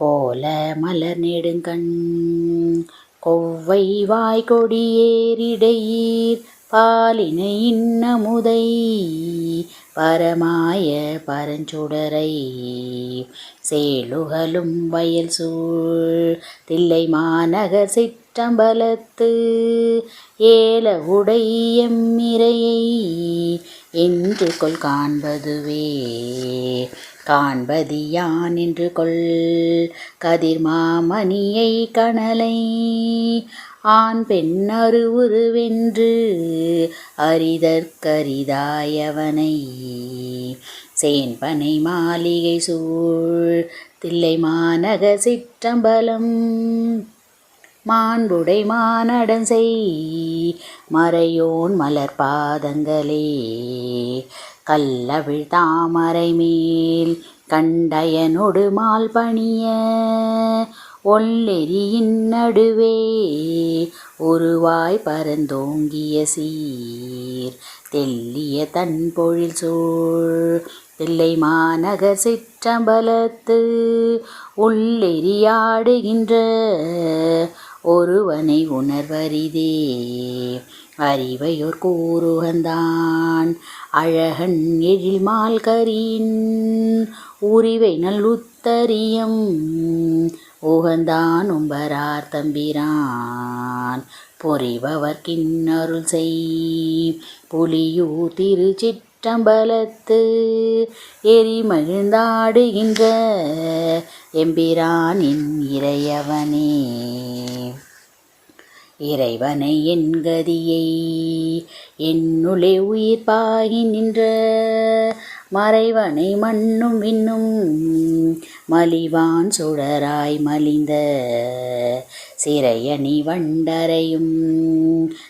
கோல மலர் நெடுங்கண் கொவ்வை வாய் கொடியேறிடையீர். பாலினை இன்னமுதை. பரமாய பரஞ்சுடரை சேலுகலும் வயல் சூழ் தில்லை மாநகர் சிற்றம்பலத்து ஏல உடை எம்மிரையை என்று கொள் காண்பதுவே. காண்பது யான் என்று கொள். கதிர்மாமணியை கணலை ஆண் பெண் அருவுருவென்று அரிதற்கரிதாயவனை. சேன்பனை மாளிகை சூழ் தில்லை மாநகர் சிற்றம்பலம். மாண்புடை மானடன் செய். மறையோன் மலர் பாதங்களே. கல்லவிழ் தாமரை மேல் கண்டயனொடு மால் பணிய. ஒல்லெறியின் நடுவே உருவாய் பரந்தோங்கிய சீர். தெல்லிய தன் பொழில் சூழ். தில்லை மாநகர் சிற்றம்பலத்து உள்ளெறியாடுகின்ற ஒருவனை உணர்வரிதே அறிவையோர் கூறுகந்தான். அழகன் எழில்மால் மால்கரின் உரிவை நல்லுத்தரியம் உகந்தான் உம்பரார் தம்பிரான். பொறிபவர் கிண்ணருள் செய். புலியூ திருச்சிற்றம்பலத்து. எரி மகிழ்ந்தாடுகின்ற எம்பிரானின் இறையவனே. இறைவனை என் கதியை என்னுளே உயிர் பாகி நின்ற மறைவனை மண்ணும் விண்ணும் மலிவான் சுடராய் மலிந்த சிறையணி வண்டரையும்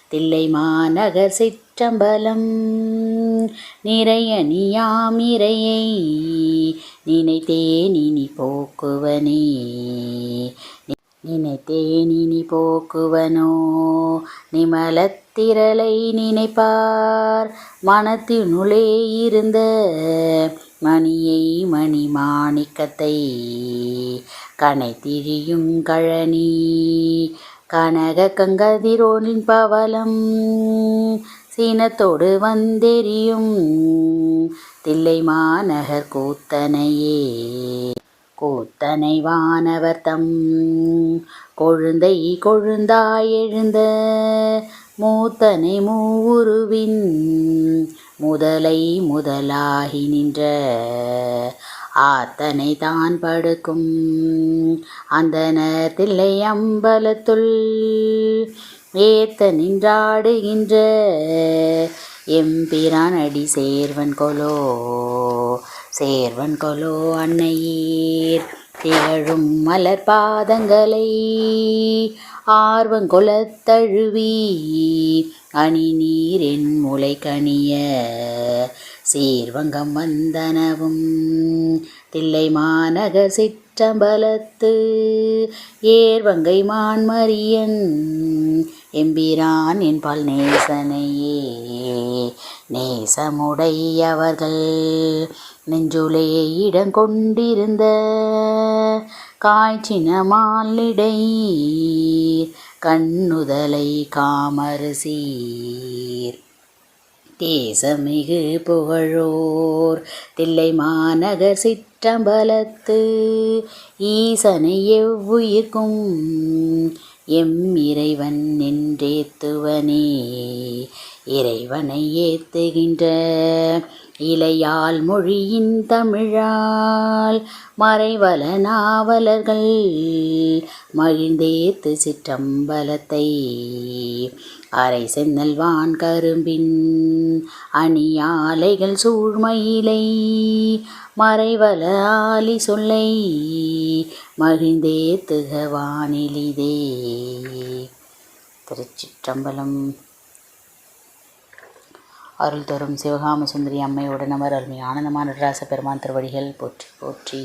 தில்லை மாநகர் சிற்றம்பலம் நிறையணியாம் இறையை நினைத்தே இனி போக்குவனே. நினைத்தே இனி போக்குவனோ. நிமலத்திரளை நினைப்பார். மனத்தினுளே இருந்த மணியை மணி மாணிக்கத்தை கனை திரியும் கழனி. கனக கங்கதிரோனின் பவலம் சீனத்தோடு வந்தெறியும் தில்லைமாநகர் கூத்தனையே. கூத்தனை வானவர் தம் கொழுந்தை கொழுந்தாய் எழுந்த மூத்தனை மூவுருவின். முதலை முதலாகி நின்ற ஆத்தனை தான் படுக்கும். அந்தனர் தில்லை அம்பலத்துள். ஏத்த நின்றாடுகின்ற. எம்பிரான் அடி சேர்வன் கொலோ சேர்வன் கொலோ அன்னையீர். திகழும் மலர் பாதங்களை ஆர்வம் கொலத்தழுவி அணி நீரின் முளை கனிய சீர்வங்கம் வந்தனவும். தில்லை மாநகர் அஷ்டபலத்து ஏர்வங்கை மான்மரியன். எம்பிரான் என்பால் நேசனையே நேசமுடையவர்கள். நெஞ்சுலே இடங்கொண்டிருந்த காய்ச்சின மாலிடை கண்ணுதலை காமரசீர் தேசமிகு புகழோர் தில்லை மாநகர் அற்றம்பலத்து ஈசனை எவ்வுயிர்க்கும் எம் இறைவன் என்றேத்துவனே இறைவனை ஏத்துகின்ற இலையால் மொழியின் தமிழால் மறைவல நாவலர்கள் மகிழ்ந்தேத்து சிற்றம்பலத்தை. அரை செந்தல்வான் கரும்பின் அணியாலைகள் சூழ்மயிலை மறைவல ஆலி சொல்லை மகிழ்ந்தேத்துக வானிலிதே. திருச்சிற்றம்பலம் அருள் தரும் சிவகாம சுந்தரி அம்மையுடன் அவர் அருமை ஆனந்தமான நடராச பெருமான் திருவடிகள் போற்றி போற்றி.